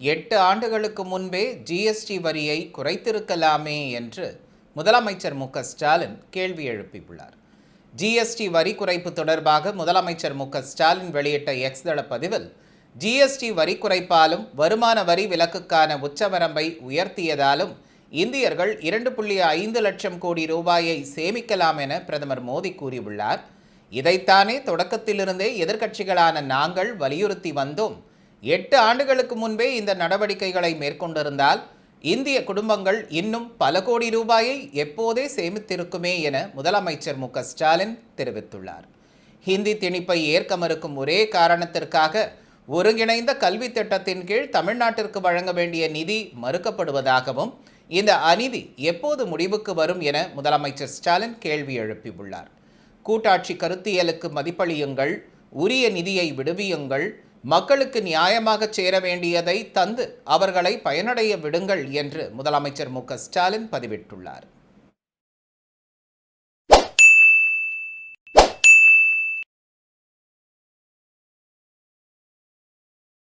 எட்டு ஆண்டுகளுக்கு முன்பே ஜிஎஸ்டி வரியை குறைத்திருக்கலாமே என்று முதலமைச்சர் மு ஸ்டாலின் கேள்வி எழுப்பியுள்ளார். ஜிஎஸ்டி வரி குறைப்பு தொடர்பாக முதலமைச்சர் மு ஸ்டாலின் வெளியிட்ட எக்ஸ் தள பதிவில் ஜிஎஸ்டி வரி குறைப்பாலும் வருமான வரி விலக்குக்கான உச்சவரம்பை உயர்த்தியதாலும் இந்தியர்கள் இரண்டு புள்ளி ஐந்து லட்சம் கோடி ரூபாயை சேமிக்கலாம் என பிரதமர் மோடி கூறியுள்ளார். இதைத்தானே தொடக்கத்திலிருந்தே எதிர்க்கட்சிகளான நாங்கள் வலியுறுத்தி வந்தோம். எட்டு ஆண்டுகளுக்கு முன்பே இந்த நடவடிக்கைகளை மேற்கொண்டிருந்தால் இந்திய குடும்பங்கள் இன்னும் பல கோடி ரூபாயை எப்போதே சேமித்திருக்குமே என முதலமைச்சர் மு ஸ்டாலின் தெரிவித்துள்ளார். ஹிந்தி திணிப்பை ஏற்க மறுக்கும் ஒரே காரணத்திற்காக ஒருங்கிணைந்த கல்வி திட்டத்தின் கீழ் தமிழ்நாட்டிற்கு வழங்க வேண்டிய நிதி மறுக்கப்படுவதாகவும் இந்த அநீதி எப்போது முடிவுக்கு வரும் என முதலமைச்சர் ஸ்டாலின் கேள்வி எழுப்பியுள்ளார். கூட்டாட்சி கருத்தியலுக்கு மதிப்பளியுங்கள் உரிய நிதியை விடுவியுங்கள் மக்களுக்கு நியாயமாக சேர வேண்டியதை தந்து அவர்களை பயனடைய விடுங்கள் என்று முதலமைச்சர் மு ஸ்டாலின் பதிவிட்டுள்ளார்.